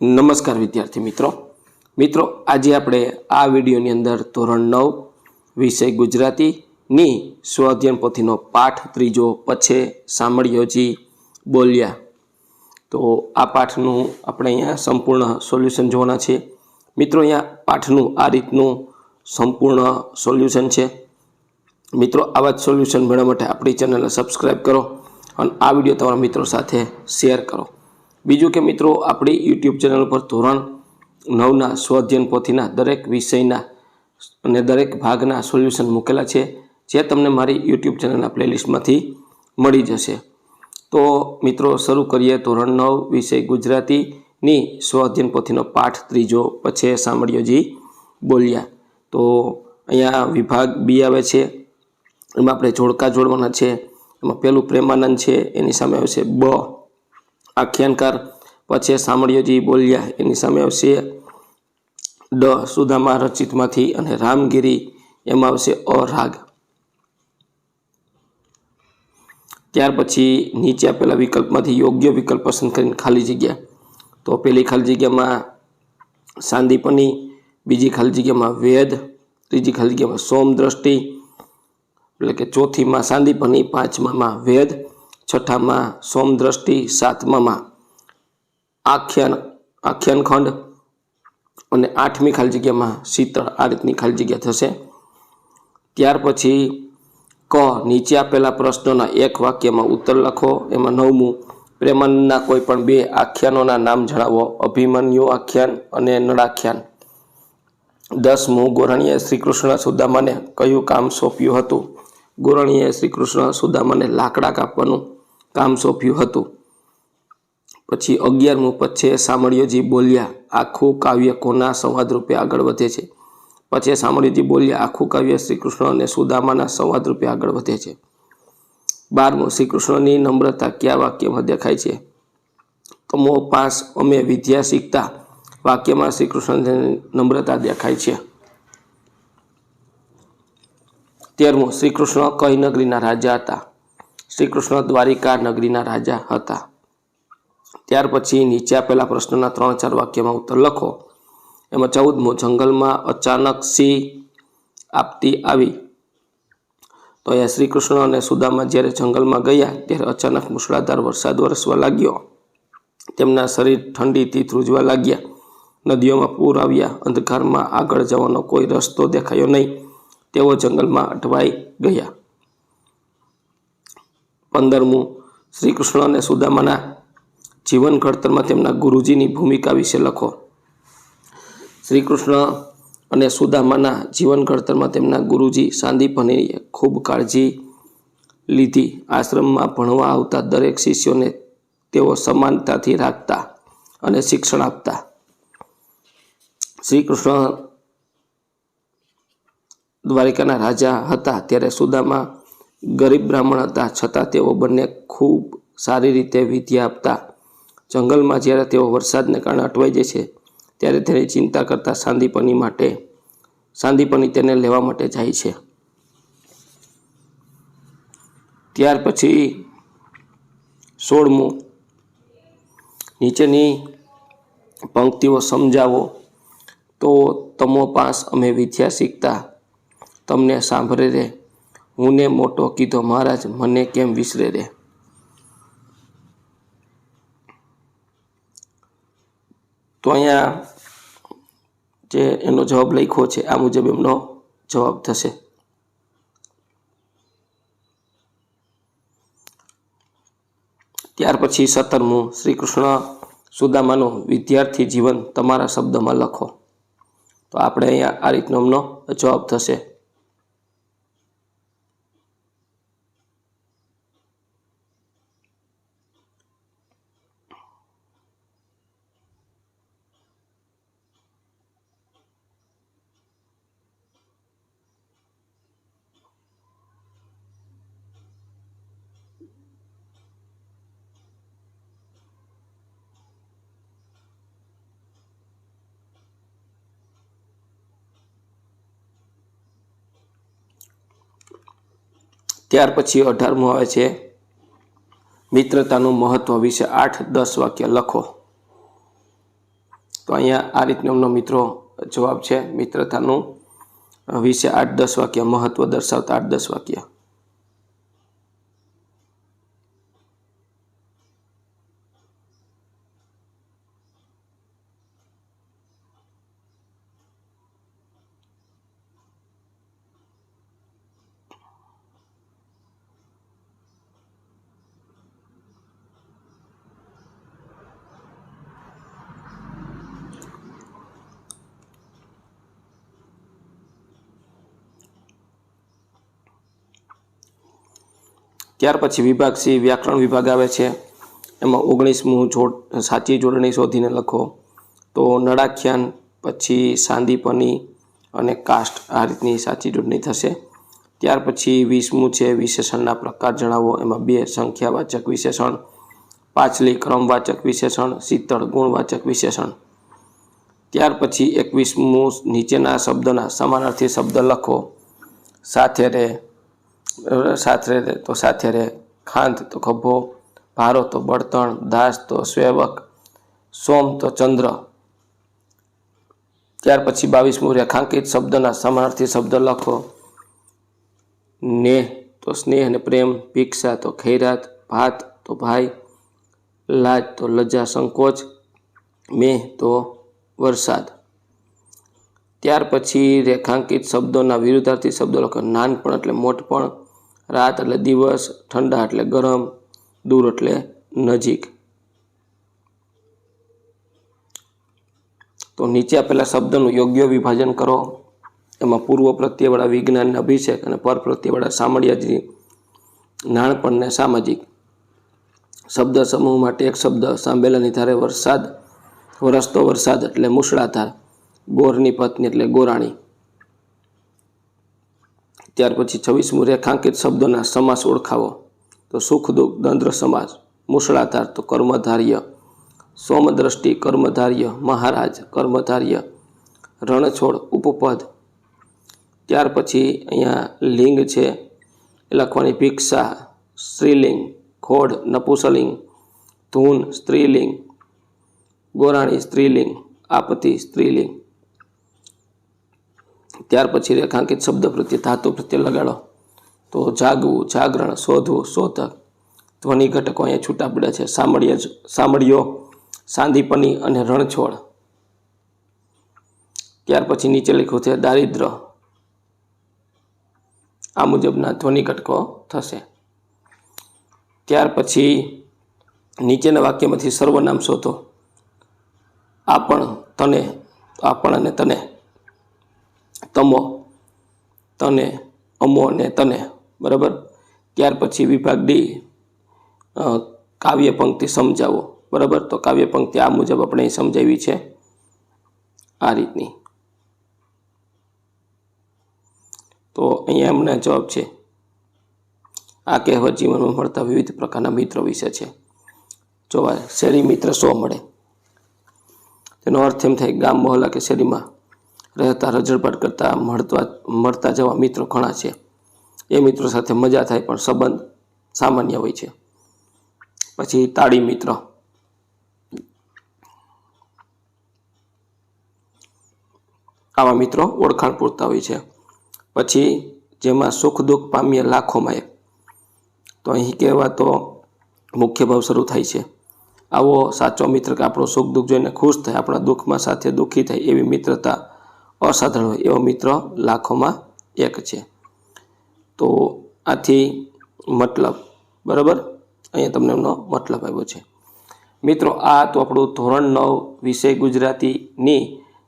નમસ્કાર વિદ્યાર્થી મિત્રો. મિત્રો, આજે આપણે આ વિડીયોની અંદર ધોરણ નવ, વિષય ગુજરાતીની સ્વઅધ્યયન પોથીનો પાઠ ત્રીજો પછે સાંભળ્યોજી બોલ્યા. તો આ પાઠનું આપણે અહીંયા સંપૂર્ણ સોલ્યુશન જોવાના છે. મિત્રો, અહીંયા પાઠનું આ રીતનું સંપૂર્ણ સોલ્યુશન છે. મિત્રો, આવા જ સોલ્યુશન મેળવવા માટે આપણી ચેનલને સબસ્ક્રાઈબ કરો અને આ વીડિયો તમારા મિત્રો સાથે શેર કરો. બીજું કે મિત્રો, આપણી યુટ્યુબ ચેનલ પર ધોરણ નવના સ્વઅધ્યયન પોથીના દરેક વિષયના અને દરેક ભાગના સોલ્યુશન મૂકેલા છે, જે તમને મારી યુટ્યુબ ચેનલના પ્લેલિસ્ટમાંથી મળી જશે. તો મિત્રો, શરૂ કરીએ ધોરણ નવ, વિષય ગુજરાતીની સ્વઅધ્યયન પોથીનો પાઠ ત્રીજો, પછી સાંભળ્યોજી બોલ્યા. તો અહીંયા વિભાગ બી આવે છે, એમાં આપણે જોડકા જોડવાના છે, એમાં પહેલું પ્રેમાનંદ છે, એની સામે આવશે બ. આખ્યાનકાર પછી સામળિયોજી બોલ્યા, એની સામે આવશે ડ સુદામા રચિતમાંથી અને રામગીરી એમાં આવશે અ રાગ. ત્યાર પછી નીચે આપેલા વિકલ્પમાંથી યોગ્ય વિકલ્પ પસંદ કરીને ખાલી જગ્યા. તો પેલી ખાલી જગ્યામાં સાંદીપની બીજી ખાલી જગ્યામાં વેદ, ત્રીજી ખાલી જગ્યામાં સોમ દ્રષ્ટિ, એટલે કે ચોથીમાં સાંદીપની પાંચમામાં વેદ છઠ્ઠામાં સોમ દ્રષ્ટિ સાતમામાં આખ્યાન, આખ્યાનખંડ અને આઠમી ખાલી જગ્યામાં શીતળ આ રીતની ખાલી જગ્યા થશે. ત્યાર પછી ક, નીચે આપેલા પ્રશ્નોના એક વાક્યમાં ઉત્તર લખો. એમાં નવમું, પ્રેમાનંદના કોઈ પણ બે આખ્યાનોના નામ જણાવો. અભિમન્યુ આખ્યાન અને નળાખ્યાન. દસમું, ગોરાણીએ શ્રીકૃષ્ણ સુદામાને કયું કામ સોંપ્યું હતું? ગોરાણીએ શ્રીકૃષ્ણ સુદામાને લાકડા કાપવાનું કામ સોંપ્યું હતું. પછી અગિયારમું પછી સામળિયોજી બોલ્યા, આખું કાવ્ય કોના સંવાદ રૂપે આગળ વધે છે? પછી સામળિયોજી બોલ્યા, આખું કાવ્ય શ્રીકૃષ્ણ અને સુદામાના સંવાદ રૂપે આગળ વધે છે. બારમું, શ્રીકૃષ્ણની નમ્રતા કયા વાક્યમાં દેખાય છે? તમો પાસ અમે વિદ્યા શીખતા વાક્યમાં શ્રીકૃષ્ણની નમ્રતા દેખાય છે. તેરમું, શ્રીકૃષ્ણ કઈ નગરીના રાજા હતા? શ્રીકૃષ્ણ દ્વારિકા નગરીના રાજા હતા. ત્યાર પછી નીચે આપેલા પ્રશ્નના ત્રણ ચાર વાક્યમાં ઉત્તર લખો. એમાં ચૌદમો જંગલમાં અચાનક સિંહ આપતી આવી. તો અહીંયા શ્રી કૃષ્ણ અને સુદામા જ્યારે જંગલમાં ગયા, ત્યારે અચાનક મુશળાધાર વરસાદ વરસવા લાગ્યો. તેમના શરીર ઠંડીથી ધ્રુજવા લાગ્યા. નદીઓમાં પૂર આવ્યા. અંધકારમાં આગળ જવાનો કોઈ રસ્તો દેખાયો નહીં. તેઓ જંગલમાં અટવાઈ ગયા. પંદરમું શ્રી કૃષ્ણ અને સુદામાના જીવન ઘડતરમાં તેમના ગુરુજીની ભૂમિકા વિશે લખો. શ્રી કૃષ્ણ અને સુદામાના જીવન ઘડતરમાં તેમના ગુરુજી સાંદીપનીએ ખૂબ કાળજી લીધી. આશ્રમમાં ભણવા આવતા દરેક શિષ્યોને તેઓ સમાનતાથી રાખતા અને શિક્ષણ આપતા. શ્રી કૃષ્ણ દ્વારિકાના રાજા હતા ત્યારે સુદામા ગરીબ બ્રાહ્મણ હતા. છતાં તેઓ બંને ખૂબ સારી રીતે વિદ્યા આપતા. જંગલમાં જ્યારે તેઓ વરસાદને કારણે અટવાઈ જાય છે, ત્યારે તેની ચિંતા કરતા સાંદીપની માટે, સાંદીપની તેને લેવા માટે જાય છે. ત્યાર પછી સોળમું, નીચેની પંક્તિઓ સમજાવો. તો તમો પાસ અમે વિદ્યા શીખતા. તમને સાંભળે રે. હું ને મોટો કીધો, મહારાજ, મને કેમ વિસરે રે? તો અહીંયા જે એનો જવાબ લખ્યો છે, આ મુજબ એમનો જવાબ થશે. ત્યાર પછી સત્તરમું શ્રી કૃષ્ણ સુદામાનું વિદ્યાર્થી જીવન તમારા શબ્દમાં લખો. તો આપણે અહીંયા આ રીતનો એમનો જવાબ થશે. ત્યાર પછી અઢારમું આવે છે. મિત્રતાનું મહત્વ વિશે આઠ દસ વાક્ય લખો. તો અહીંયા આ રીતનો એમનો મિત્રો જવાબ છે. મિત્રતાનું વિશે આઠ દસ વાક્ય, મહત્વ દર્શાવતા આઠ દસ વાક્ય. ત્યાર પછી વિભાગ સી વ્યાકરણ વિભાગ આવે છે. એમાં ઓગણીસમું જોડ, સાચી જોડણી શોધીને લખો. તો નળાખ્યાન, પછી સાંદીપની અને કાસ્ટ આ રીતની સાચી જોડણી થશે. ત્યાર પછી વીસમું છે વિશેષણના પ્રકાર જણાવો. એમાં બે સંખ્યાવાચક વિશેષણ પાછલી ક્રમવાચક વિશેષણ શીતળ ગુણવાચક વિશેષણ. ત્યાર પછી એકવીસમું નીચેના શબ્દના સમાનાર્થી શબ્દ લખો. સાથે રે સાથે તો સાથે રે. ખાંત તો ખભો, ભારો તો બળતણ, દાસ તો સ્વેવક, સોમ તો ચંદ્ર. ત્યાર પછી બાવીસમું રેખાંકિત શબ્દના સમાનાર્થી શબ્દ લખો. નેહ તો સ્નેહ અને પ્રેમ, ભિક્ષા તો ખૈરાત, ભાત તો ભાઈ, લાજ તો લજ્જા સંકોચ, મેહ તો વરસાદ. ત્યાર પછી રેખાંકિત શબ્દોના વિરુદ્ધાર્થી શબ્દો લખો. નાનપણ એટલે મોટપણ રાત એટલે દિવસ, ઠંડા એટલે ગરમ, દૂર એટલે નજીક. તો નીચે આપેલા શબ્દનું યોગ્ય વિભાજન કરો. એમાં પૂર્વ પ્રત્યેવાળા વિજ્ઞાનને અભિષેક અને પર પ્રત્યેવાળા સામળિયાજી, નાનપણને સામાજિક. શબ્દ સમૂહ માટે એક શબ્દ, સાંભેલાની ધારે વરસાદ, વરસતો વરસાદ એટલે મુશળાધાર, ગોરની પત્ની એટલે ગોરાણી. ત્યાર પછી છવ્વીસમું રેખાંકિત શબ્દોના સમાસ ઓળખાવો. તો સુખ દુઃખ દંદ્ર સમાસ મૂસળાધાર તો કર્મધાર્ય, સોમદ્રષ્ટિ કર્મધાર્ય, મહારાજ કર્મધાર્ય, રણછોડ ઉપપદ. ત્યાર પછી અહીંયા લિંગ છે, એ લખવાની ભિક્ષા, સ્ત્રીલિંગ, ખોડ, નપુસલિંગ, ધૂન, સ્ત્રીલિંગ, ગોરાણી સ્ત્રીલિંગ આપતિ સ્ત્રીલિંગ. ત્યાર પછી રેખાંકિત શબ્દ પ્રત્યે ધાતુ પ્રત્યે લગાડો. તો જાગવું, જાગરણ, શોધવું, શોધક. ધ્વનિ ઘટકો અહીંયા છૂટા પડ્યા છે. સામળિયા સામળિયો સાંદીપની અને રણછોડ. ત્યાર પછી નીચે લખ્યું છે, દારિદ્ર. આ મુજબના ધ્વનિ ઘટકો થશે. ત્યાર પછી નીચેના વાક્યમાંથી સર્વનામ શોધો. આપણ તને આપણ અને તને. તમો, તને, અમો અને તને, બરાબર? ત્યાર પછી વિભાગ ડી કાવ્ય પંક્તિ સમજાવો, બરાબર? તો કાવ્ય પંક્તિ આ મુજબ આપણે સમજાવી છે. આ રીતની. તો અહીંયા એમના જવાબ છે. આ કહેવત જીવનમાં મળતા વિવિધ પ્રકારના મિત્રો વિશે છે. જોવા, શેરી મિત્ર સો મળે. તેનો અર્થ એમ થાય ગામ, મહોલ્લા કે શેરીમાં રહેતા રજડપાટ કરતા મળતા મળતા જવા મિત્રો ઘણા છે. એ મિત્રો સાથે મજા થાય પણ સંબંધ સામાન્ય હોય છે. પછી તાળી મિત્ર. આવા મિત્રો ઓળખાણ પૂરતા હોય છે. પછી જેમાં સુખ દુઃખ પામીએ લાખોમાં એક. તો અહીં કહેવાતો મુખ્ય ભાવ શરૂ થાય છે. આવો સાચો મિત્ર કે આપણો સુખ દુઃખ જોઈને ખુશ થાય, આપણા દુઃખમાં સાથે દુઃખી થાય એવી મિત્રતા અસાધારણ હોય. એવો મિત્ર લાખોમાં એક છે. તો આથી મતલબ, બરાબર? અહીંયા તમને એમનો મતલબ આવ્યો છે. મિત્રો, આ તો આપણું ધોરણ નવ, વિષય ગુજરાતીની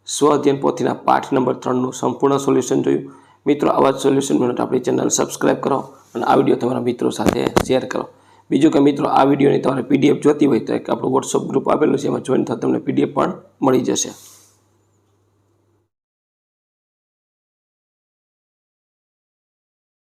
સ્વ અધ્યયન પોથીના પાઠ નંબર ત્રણનું સંપૂર્ણ સોલ્યુશન જોયું. મિત્રો, આવા જ સોલ્યુશન માટે આપણી ચેનલ સબસ્ક્રાઈબ કરો અને આ વીડિયો તમારા મિત્રો સાથે શેર કરો. બીજું કે મિત્રો, આ વિડીયોની તમારે પીડીએફ જોતી હોય તો એક આપણું વોટ્સઅપ ગ્રુપ આપેલું છે, એમાં જોઈન થતાં તમને પીડીએફ પણ મળી જશે.